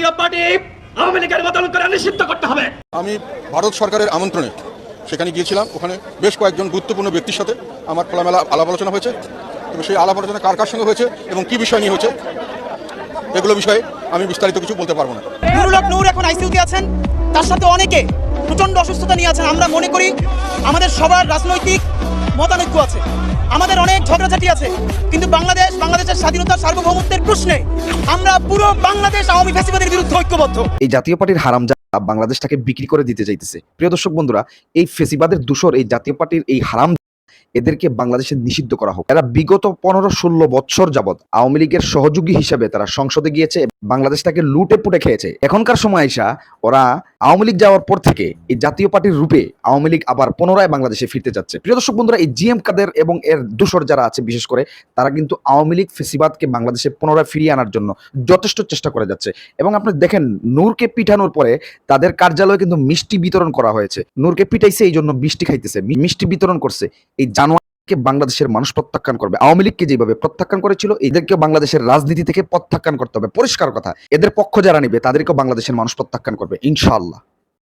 জাতীয় পার্টি আওয়ামী লীগের বদল করে নিষিদ্ধ করতে হবে। আমি ভারত সরকারের আমন্ত্রণে সেখানে গিয়েছিলাম। ওখানে বেশ কয়েকজন গুরুত্বপূর্ণ ব্যক্তির সাথে আমার খোলামেলা আলাপ আলোচনা হয়েছে। এবং সেই আলাপ আলোচনা কার কার সঙ্গে হয়েছে এবং কি বিষয় নিয়ে হয়েছে এগুলো বিষয়ে আমি বিস্তারিত কিছু বলতে পারব না। নুরুল হক নূর এখন আইসিইউতে আছেন। তার সাথে অনেকে প্রচণ্ড অসুস্থতা নিয়ে আছেন। আমরা মনে করি আমাদের সবার রাজনৈতিক মতানৈক্য আছে। আমাদের অনেক ঝগড়াঝাটি আছে, কিন্তু বাংলাদেশ, বাংলাদেশের স্বাধীনতার সার্বভৌমত্বের প্রশ্নে আমরা পুরো বাংলাদেশ আওয়ামী ফ্যাসিবাদের বিরুদ্ধে ঐক্যবদ্ধ। এই জাতীয় পার্টির হারাম বাংলাদেশটাকে বিক্রি করে দিতে চাইতেছে। প্রিয় দর্শক বন্ধুরা, এই ফেসিবাদের দূষর, এই জাতীয় পার্টির এই হারাম এদেরকে বাংলাদেশে নিষিদ্ধ করা হোক। এরা বিগত পনেরো ষোলো বৎসর যাবৎ আওয়ামী লীগের সহযোগী হিসেবে তারা সংসদে গিয়েছে বাংলাদেশটাকে লুটে পুটে খেয়েছে, এখনকার সময় আইসা ওরা আওয়ামী লীগ যাওয়ার পর থেকে এই জাতীয় পার্টির রূপে আওয়ামী লীগ আবার পুনরায় বাংলাদেশে ফিরতে যাচ্ছে। প্রিয় দর্শক বন্ধুরা, এই জিএম কাদের এবং এর দূষর যারা আছে, বিশেষ করে, তারা কিন্তু আওয়ামী লীগ ফেসিবাদকে বাংলাদেশে পুনরায় ফিরিয়ে আনার জন্য যথেষ্ট চেষ্টা করে যাচ্ছে। এবং আপনি দেখেন, নূরকে পিঠানোর পরে তাদের কার্যালয়ে কিন্তু মিষ্টি বিতরণ করা হয়েছে। নূরকে পিটাইছে এই জন্য মিষ্টি খাইতেছে মিষ্টি বিতরণ করছে। এই জানোয়ারকে বাংলাদেশের মানুষ প্রত্যাখ্যান করবে। আওয়ামী লীগকে যেভাবে প্রত্যাখ্যান করেছিল এদেরকে বাংলাদেশের রাজনীতি থেকে প্রত্যাখ্যান করতে হবে। পরিষ্কার কথা, এদের পক্ষ যারা নিবে, তাদেরকেও বাংলাদেশের মানুষ প্রত্যাখ্যান করবে, ইনশাআল্লাহ।